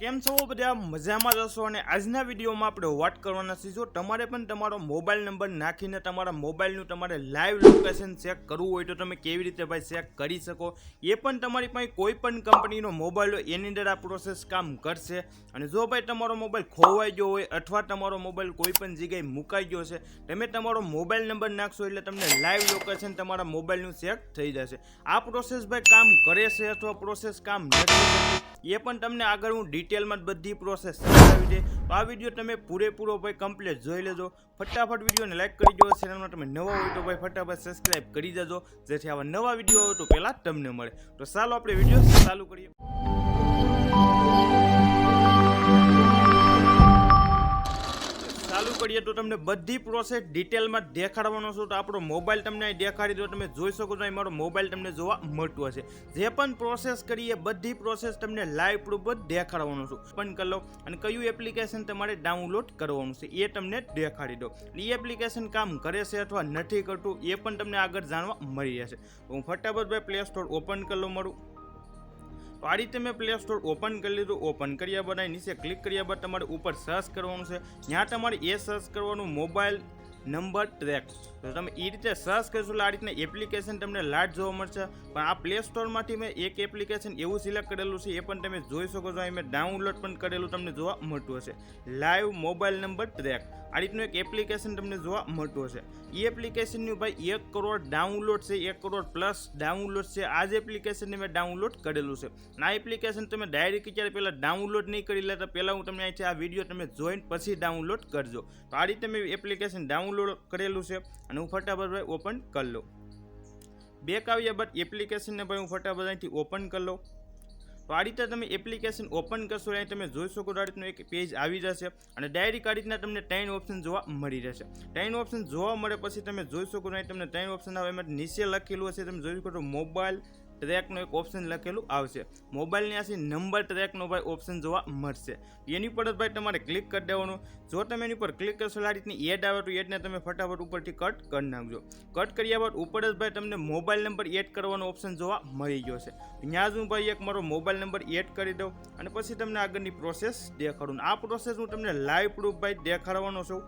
કેમ છો બધા? મજામાં જશો અને આજના વિડીયોમાં આપણે વાત કરવાના છીએ, જો તમારે પણ તમારો મોબાઈલ નંબર નાખીને તમારા મોબાઈલનું તમારે લાઈવ લોકેશન ચેક કરવું હોય તો તમે કેવી રીતે ભાઈ ચેક કરી શકો? એ પણ તમારી પાસે કોઈ પણ કંપનીનો મોબાઈલ હોય, એની અંદર આ પ્રોસેસ કામ કરશે. અને જો ભાઈ તમારો મોબાઈલ ખોવાઈ ગયો હોય અથવા તમારો મોબાઈલ કોઈ પણ જગ્યાએ મુકાઈ ગયો છે, તમે તમારો મોબાઈલ નંબર નાખશો એટલે તમને લાઈવ લોકેશન તમારા મોબાઈલનું ચેક થઈ જશે. આ પ્રોસેસ ભાઈ કામ કરે છે અથવા પ્રોસેસ કામ નથી એ પણ તમને આગળ હું ડિટેલમાં બધી પ્રોસેસ સમજાવી છે. તો આ વીડિયો તમે પૂરેપૂરો ભાઈ કમ્પ્લીટ જોઈ લેજો. ફટાફટ વિડીયોને લાઈક કરી દો ચેનલમાં તમે નવા હોય તો ભાઈ ફટાફટ સબસ્ક્રાઈબ કરી દેજો. જેથી આવા નવા વીડિયો હોય તો પહેલાં તમને મળે. તો ચાલો આપણે વીડિયો ચાલુ કરીએ. કરીએ તો તમને બધી પ્રોસેસ ડિટેલમાં દેખાડવાનો છું. તો આપણો મોબાઈલ તમને અહીં દેખાડી દો. તમે જોઈ શકો છો અહીં મારો મોબાઈલ તમને જોવા મળતું હશે. જે પણ પ્રોસેસ કરીએ, બધી પ્રોસેસ તમને લાઈવ પ્રૂફ જ દેખાડવાનો છું. ઓપન કરી લો અને કયું એપ્લિકેશન તમારે ડાઉનલોડ કરવાનું છે એ તમને દેખાડી દો. એ એપ્લિકેશન કામ કરે છે અથવા નથી કરતું એ પણ તમને આગળ જાણવા મળી જશે હું ફટાફટ ભાઈ પ્લે સ્ટોર ઓપન કરી લો મારું. તો આ રીતે મેં પ્લે સ્ટોર ઓપન કરી લીધું. ઓપન કર્યા બાદ નીચે ક્લિક કર્યા બાદ તમારે ઉપર સર્ચ કરવાનું છે. ત્યાં તમારે એ સર્ચ કરવાનું મોબાઈલ નંબર ટ્રેક. તો તમે એ રીતે સર્ચ કરશો એટલે આ રીતના એપ્લિકેશન તમને લાટ જોવા મળશે. પણ આ પ્લે સ્ટોરમાંથી મેં એક એપ્લિકેશન એવું સિલેક્ટ કરેલું છે, એ પણ તમે જોઈ શકો છો. અહીં મેં ડાઉનલોડ પણ કરેલું તમને જોવા મળતું હશે. Live mobile number track. આ રીતનું એક એપ્લિકેશન તમને જોવા મળતું હશે. એ એપ્લિકેશનનું ભાઈ એક કરોડ ડાઉનલોડ છે, એક કરોડ પ્લસ ડાઉનલોડ છે. આ જ એપ્લિકેશનને મેં ડાઉનલોડ કરેલું છે. આ એપ્લિકેશન તમે ડાયરેક્ટ ક્યારે પહેલાં ડાઉનલોડ નહીં કરી લેતા, પહેલાં હું તમને અહીંથી આ વીડિયો તમે જોઈન પછી ડાઉનલોડ કરજો. તો આ રીતે મેં એપ્લિકેશન ડાઉનલોડ કરેલું છે અને હું ફટાફટ ભાઈ ઓપન કરી લઉં. બેક આવ્યા બાદ એપ્લિકેશનને ભાઈ હું ફટાફટ અહીંથી ઓપન કરી લઉં. તો આ રીતે તમે એપ્લિકેશન ઓપન કરશો અહીં તમે જોઈ શકો આ રીતનું એક પેજ આવી જશે અને ડાયરેક્ટ આ રીતના તમને ટ્રેન ઓપ્શન જોવા મળી રહેશે. ટ્રેન ઓપ્શન જોવા મળે પછી તમે જોઈ શકો અહીં તમને ટ્રેન ઓપ્શન આવે એમાં નીચે લખેલું હશે, તમે જોઈ શકો તો મોબાઈલ ટ્રેકનો એક ઓપ્શન લખેલું આવશે. મોબાઈલની આથી નંબર ટ્રેકનો ભાઈ ઓપ્શન જોવા મળશે. એની પર જ ભાઈ તમારે ક્લિક કરી દેવાનું. જો તમે એની પર ક્લિક કરશો આ રીતની એડ આવે તો એડને તમે ફટાફટ ઉપરથી કટ કરી નાખજો. કટ કર્યા બાદ ઉપર જ ભાઈ તમને મોબાઈલ નંબર એડ કરવાનો ઓપ્શન જોવા મળી ગયો છે. ત્યાં જ હું ભાઈ એક મારો મોબાઈલ નંબર એડ કરી દઉં અને પછી તમને આગળની પ્રોસેસ દેખાડું. આ પ્રોસેસ હું તમને લાઈવ પ્રૂફ ભાઈ દેખાડવાનો છું.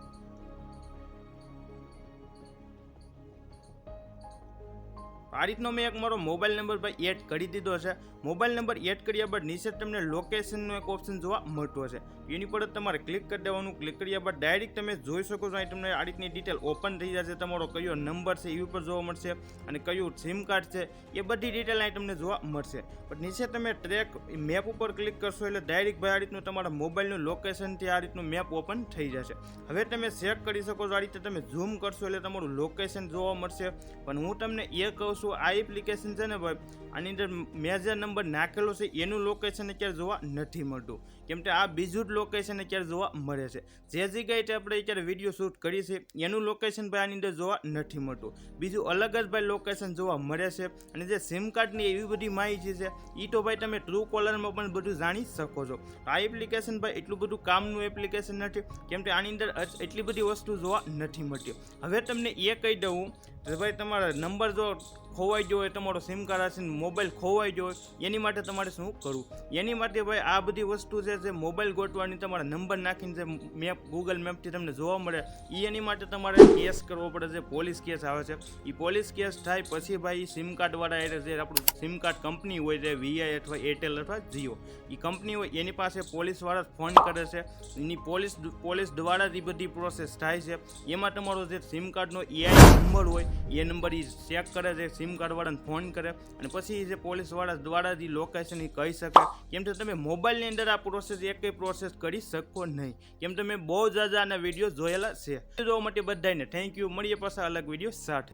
આ રીતનો મેં એક મારો મોબાઈલ નંબર ભાઈ એડ કરી દીધો છે. મોબાઈલ નંબર એડ કર્યા બાદ નીચે તમને લોકેશનનો એક ઓપ્શન જોવા મળતો છે. એની પર તમારે ક્લિક કરી દેવાનું. ક્લિક કર્યા બાદ ડાયરેક્ટ તમે જોઈ શકો છો. અહીં તમને આ રીતની ડિટેલ ઓપન થઈ જશે. તમારો કયો નંબર છે એ ઉપર જોવા મળશે અને કયું સિમ કાર્ડ છે એ બધી ડિટેલ અહીં તમને જોવા મળશે. પણ નીચે તમે ટ્રેક મેપ ઉપર ક્લિક કરશો એટલે ડાયરેક્ટ ભાઈ આ રીતનું તમારા મોબાઈલનું લોકેશનથી આ રીતનું મેપ ઓપન થઈ જશે. હવે તમે ચેક કરી શકો છો. આ રીતે તમે ઝૂમ કરશો એટલે તમારું લોકેશન જોવા મળશે. પણ હું તમને એ કહું છું આ એપ્લિકેશન છે ને ભાઈ? આની અંદર મેં જે નંબર નાખેલો છે, એનું લોકેશન અત્યારે જોવા નથી મળતું. કેમ કે આ બીજું જ લોકેશન અત્યારે જોવા મળે છે. જે જગ્યાએ આપણે અત્યારે વીડિયો શૂટ કરી છે એનું લોકેશન ભાઈ આની અંદર જોવા નથી મળતું. બીજું અલગ જ ભાઈ લોકેશન જોવા મળે છે. અને જે સિમ કાર્ડની એવી બધી માહિતી છે એ તો ભાઈ તમે ટ્રુ કોલરમાં પણ બધું જાણી શકો છો. આ એપ્લિકેશન ભાઈ એટલું બધું કામનું એપ્લિકેશન નથી. કેમ કે આની અંદર એટલી બધી વસ્તુ જોવા નથી મળતી. હવે તમને એ કહી દઉં, કે ભાઈ તમારા નંબર જો ખોવાઈ ગયો હોય, તમારો સિમ કાર્ડ હશે મોબાઈલ ખોવાઈ ગયો હોય, એની માટે તમારે શું કરવું? એની માટે ભાઈ આ બધી વસ્તુ છે, જે મોબાઈલ ગોતવાની તમારા નંબર નાખીને જે મેપ ગૂગલ મેપથી તમને જોવા મળે એ એની માટે તમારે કેસ કરવો પડે છે, પોલીસ કેસ આવે છે. એ પોલીસ કેસ થાય પછી ભાઈ સિમ કાર્ડવાળા એટલે જે આપણું સિમ કાર્ડ કંપની હોય છે વીઆઈ અથવા એરટેલ અથવા જીઓ એ કંપની હોય, એની પાસે પોલીસવાળા ફોન કરે છે. એની પોલીસ પોલીસ દ્વારા જ એ બધી પ્રોસેસ થાય છે. એમાં તમારો જે સિમ કાર્ડનો એઆઈ નંબર હોય, એ નંબર એ ચેક કરે છે સિમ કાર્ડવાળાને ફોન કરે અને પછી જે પોલીસવાળા દ્વારા જે લોકેશન એ કહી શકે. કેમ તો તમે મોબાઈલની અંદર આ પ્રોસેસ એક પ્રોસેસ કરી શકો નહીં. કેમ તો મેં બહુ જ આના વીડિયો જોયેલા છે. જોવા માટે બધાને થેન્ક યુ મળીએ પાછા અલગ વીડિયો સાથે.